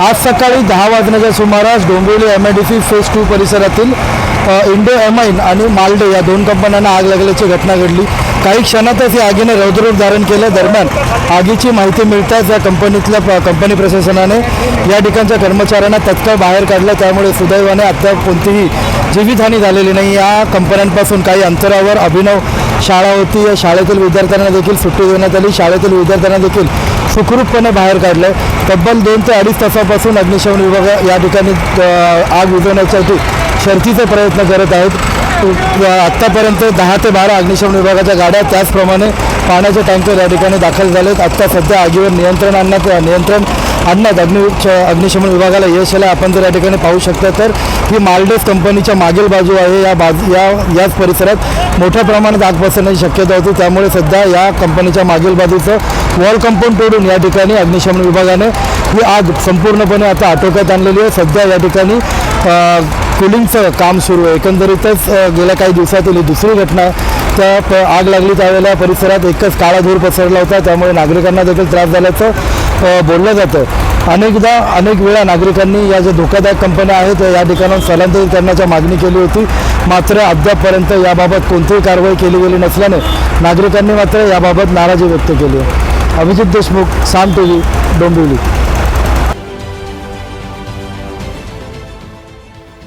आज सकाळी दहा वाजण्याच्या सुमारास Dombivli M I D C phase two परिसरातील इंडो एमाइन आणि मालडे या दोन कंपन्यांना आग लागल्याची घटना घडली. काही क्षणातच या आगीने रौद्ररूप धारण केल्या. दरम्यान आगीची माहिती मिळताच या कंपनीतल्या प- कंपनी प्रशासनाने या ठिकाणच्या कर्मचाऱ्यांना तत्काळ बाहेर काढलं. त्यामुळे सुदैवाने अद्याप कोणतीही जीवितहानी झालेली नाही. या कंपन्यांपासून काही अंतरावर अभिनव शाळा होती. या शाळेतील विद्यार्थ्यांना देखील सुट्टी देण्यात आली. शाळेतील विद्यार्थ्यांना देखील सुखरूपपणे बाहेर काढलं. तब्बल दोन ते अडीच तासापासून अग्निशमन विभाग या ठिकाणी आग विझवण्यासाठी शर्थीचे प्रयत्न करत आहेत. आत्तापर्यंत दहा ते बारा अग्निशमन विभागाच्या गाड्या त्याचप्रमाणे पाण्याचे टँकर या ठिकाणी दाखल झालेत. आत्ता सध्या आगीवर नियंत्रण आणण्यात नियंत्रण आणण्यात अग्नि अग्निशमन विभागाला यश आलं आपण जर या ठिकाणी पाहू शकता तर ही मालडेस कंपनीच्या मागील बाजू आहे. या बाजू या याच परिसरात मोठ्या प्रमाणात आग पसरण्याची शक्यता होती. त्यामुळे सध्या या कंपनीच्या मागील बाजूचं वॉल कंपाऊंड तोडून या ठिकाणी अग्निशमन विभागाने ही आग संपूर्णपणे आता आटोक्यात आणलेली आहे. सध्या या ठिकाणी कुलिंगचं काम सुरू आहे. एकंदरीतच गेल्या काही दिवसातील ही दुसरी घटना त्या प आग लागली त्यावेळेला परिसरात एकच काळा धूर पसरला होता. त्यामुळे नागरिकांना देखील त्रास झाल्याचं बोललं जातं. अनेकदा अनेक वेळा नागरिकांनी या ज्या धोकादायक कंपन्या आहेत या ठिकाणाहून स्थलांतरित करण्याची मागणी केली होती. मात्र अद्यापपर्यंत याबाबत कोणतीही कारवाई केली गेली नसल्याने नागरिकांनी मात्र याबाबत नाराजी व्यक्त केली आहे. Abhijit Deshmukh Saam T V Dombivli.